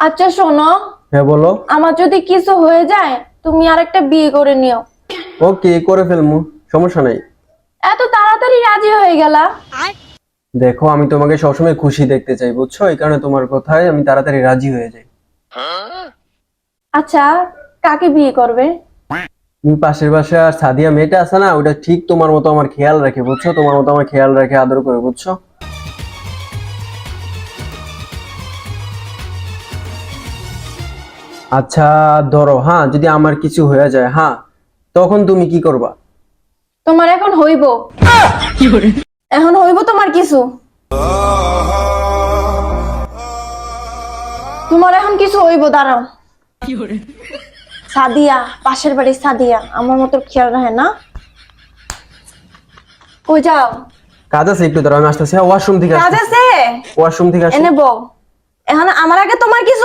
আচ্ছা শোনো। হ্যাঁ বলো। আমার যদি কিছু হয়ে যায় তুমি আরেকটা বিয়ে করে নিও। ওকে করে ফেলমু সমস্যা নাই। এত তাড়াতাড়ি রাজি হয়ে গেলা? দেখো আমি তোমাকে সবসময় খুশি দেখতে চাই বুঝছ? এই কারণে তোমার কথায় আমি তাড়াতাড়ি রাজি হয়ে যাই। আচ্ছা কাকে বিয়ে করবে? তুমি পাশের পাশে আর সাদিয়া মেয়েটা আছে না ওটা ঠিক তোমার মতো আমার খেয়াল রাখে বুঝছ? তোমার মতো আমার খেয়াল রাখে আদর করে বুঝছ? আচ্ছা ধরো হ্যাঁ যদি আমার কিছু হয়ে যায় হ্যাঁ তখন তুমি কি করবা? তোমার এখন হইব। এখন হইব তোমার কিছু। তোমার এখন কিছু হইব দাঁড়াও। সাদিয়া পাশের বাড়ি সাদিয়া আমার মতো খেয়াল রাখে না। কই যাও? কাজ আছে একটু ধরো আমি আসতেছি ওয়াশরুম থেকে কাজ আসতেছি আছে ওয়াশরুম থেকে আসছি। এনে বউ এখন আমার আগে তোমার কিছু